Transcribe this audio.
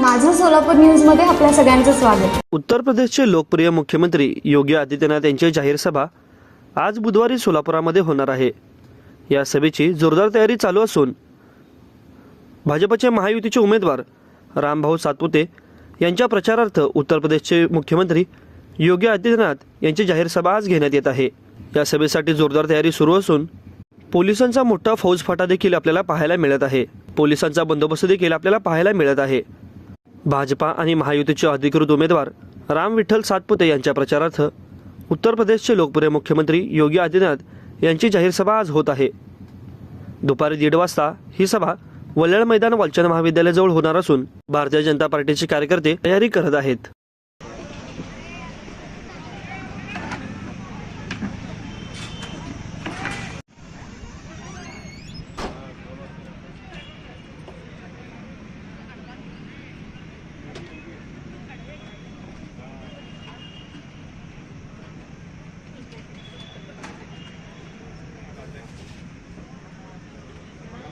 माझं सोलापूर न्यूजमध्ये आपल्या सगळ्यांचं स्वागत. उत्तर प्रदेशचे लोकप्रिय मुख्यमंत्री योगी आदित्यनाथ यांची जाहीर सभा आज बुधवारी सोलापुरामध्ये होणार आहे. या सभेची जोरदार तयारी चालू असून भाजपचे महायुतीचे उमेदवार रामभाऊ सातपुते यांच्या प्रचारार्थ उत्तर प्रदेशचे मुख्यमंत्री योगी आदित्यनाथ यांची जाहीर सभा आज घेण्यात येत आहे. या सभेसाठी जोरदार तयारी सुरू असून पोलिसांचा मोठा फौजफाटा देखील आपल्याला पाहायला मिळत आहे. पोलिसांचा बंदोबस्त देखील आपल्याला पाहायला मिळत आहे. भाजपा आणि महायुतीचे अधिकृत उमेदवार राम विठ्ठल सातपुते यांच्या प्रचारार्थ उत्तर प्रदेशचे लोकप्रिय मुख्यमंत्री योगी आदित्यनाथ यांची जाहीर सभा आज होत आहे. दुपारी दीड वाजता ही सभा वल्याळ मैदान वालचंद महाविद्यालयाजवळ होणार असून भारतीय जनता पार्टीचे कार्यकर्ते तयारी करत आहेत.